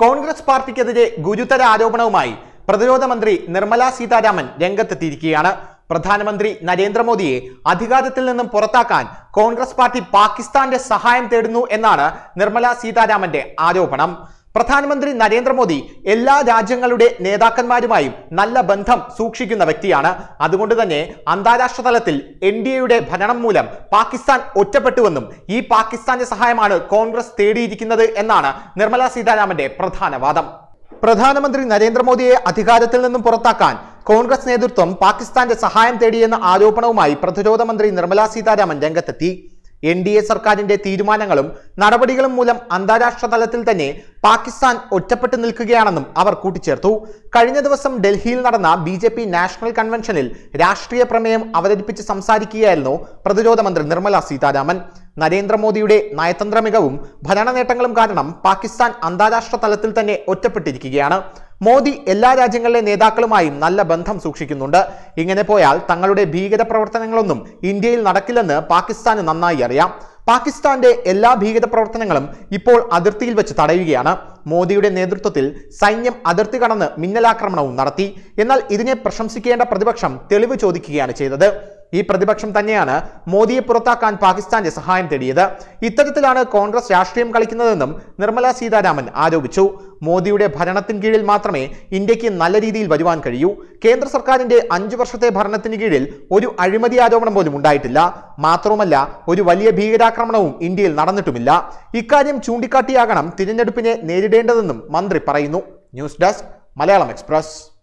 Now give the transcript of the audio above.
കോൺഗ്രസ് പാർട്ടിക്കെതിരെ ഗുരുതര ആരോപണവുമായി പ്രതിരോധ മന്ത്രി നിർമ്മല സീതാരാമൻ രംഗത്തെത്തിയിരിക്കുകയാണ്. പ്രധാനമന്ത്രി നരേന്ദ്രമോദിയെ അധികാരത്തിൽ നിന്നും പുറത്താക്കാൻ കോൺഗ്രസ് പാർട്ടി പാകിസ്ഥാന്റെ സഹായം തേടുന്നു എന്നാണ് നിർമ്മല സീതാരാമന്റെ ആരോപണം. പ്രധാനമന്ത്രി നരേന്ദ്രമോദി എല്ലാ രാജ്യങ്ങളുടെ നേതാക്കന്മാരുമായും നല്ല ബന്ധം സൂക്ഷിക്കുന്ന വ്യക്തിയാണ്. അതുകൊണ്ട് തന്നെ അന്താരാഷ്ട്ര തലത്തിൽ എൻ ഡി എയുടെ ഭരണം മൂലം പാകിസ്ഥാൻ ഒറ്റപ്പെട്ടുവെന്നും ഈ പാകിസ്ഥാന്റെ സഹായമാണ് കോൺഗ്രസ് തേടിയിരിക്കുന്നത് എന്നാണ് നിർമ്മല സീതാരാമന്റെ പ്രധാന വാദം. പ്രധാനമന്ത്രി നരേന്ദ്രമോദിയെ അധികാരത്തിൽ നിന്നും പുറത്താക്കാൻ കോൺഗ്രസ് നേതൃത്വം പാകിസ്ഥാന്റെ സഹായം തേടിയെന്ന ആരോപണവുമായി പ്രതിരോധ മന്ത്രി നിർമ്മല സീതാരാമൻ രംഗത്തെത്തി. എൻ ഡി എ സർക്കാരിന്റെ തീരുമാനങ്ങളും നടപടികളും മൂലം അന്താരാഷ്ട്ര തലത്തിൽ തന്നെ പാകിസ്ഥാൻ ഒറ്റപ്പെട്ടു നിൽക്കുകയാണെന്നും അവർ കൂട്ടിച്ചേർത്തു. കഴിഞ്ഞ ദിവസം ഡൽഹിയിൽ നടന്ന ബി ജെ പി നാഷണൽ കൺവെൻഷനിൽ രാഷ്ട്രീയ പ്രമേയം അവതരിപ്പിച്ച് സംസാരിക്കുകയായിരുന്നു പ്രതിരോധ മന്ത്രി നിർമ്മല സീതാരാമൻ. നരേന്ദ്രമോദിയുടെ നയതന്ത്ര മികവും ഭരണ നേട്ടങ്ങളും കാരണം പാകിസ്ഥാൻ അന്താരാഷ്ട്ര തലത്തിൽ തന്നെ ഒറ്റപ്പെട്ടിരിക്കുകയാണ്. മോദി എല്ലാ രാജ്യങ്ങളിലെ നേതാക്കളുമായും നല്ല ബന്ധം സൂക്ഷിക്കുന്നുണ്ട്. ഇങ്ങനെ പോയാൽ തങ്ങളുടെ ഭീകര പ്രവർത്തനങ്ങളൊന്നും ഇന്ത്യയിൽ നടക്കില്ലെന്ന് പാകിസ്ഥാന് നന്നായി അറിയാം. പാകിസ്ഥാന്റെ എല്ലാ ഭീകര പ്രവർത്തനങ്ങളും ഇപ്പോൾ അതിർത്തിയിൽ വെച്ച് തടയുകയാണ്. മോദിയുടെ നേതൃത്വത്തിൽ സൈന്യം അതിർത്തി കടന്ന് മിന്നലാക്രമണവും നടത്തി. എന്നാൽ ഇതിനെ പ്രശംസിക്കേണ്ട പ്രതിപക്ഷം തെളിവ് ചോദിക്കുകയാണ് ചെയ്തത്. ഈ പ്രതിപക്ഷം തന്നെയാണ് മോദിയെ പുറത്താക്കാൻ പാകിസ്ഥാന്റെ സഹായം തേടിയത്. ഇത്തരത്തിലാണ് കോൺഗ്രസ് രാഷ്ട്രീയം കളിക്കുന്നതെന്നും നിർമ്മല സീതാരാമൻ ആരോപിച്ചു. മോദിയുടെ ഭരണത്തിന് കീഴിൽ മാത്രമേ ഇന്ത്യയ്ക്ക് നല്ല രീതിയിൽ വരുവാൻ കഴിയൂ. കേന്ദ്ര സർക്കാരിന്റെ അഞ്ചു വർഷത്തെ ഭരണത്തിന് കീഴിൽ ഒരു അഴിമതി ആരോപണം പോലും ഉണ്ടായിട്ടില്ല. മാത്രവുമല്ല ഒരു വലിയ ഭീകരാക്രമണവും ഇന്ത്യയിൽ നടന്നിട്ടുമില്ല. ഇക്കാര്യം ചൂണ്ടിക്കാട്ടിയാകണം തിരഞ്ഞെടുപ്പിനെ നേരിടേണ്ടതെന്നും മന്ത്രി പറയുന്നു. News desk Malayalam express.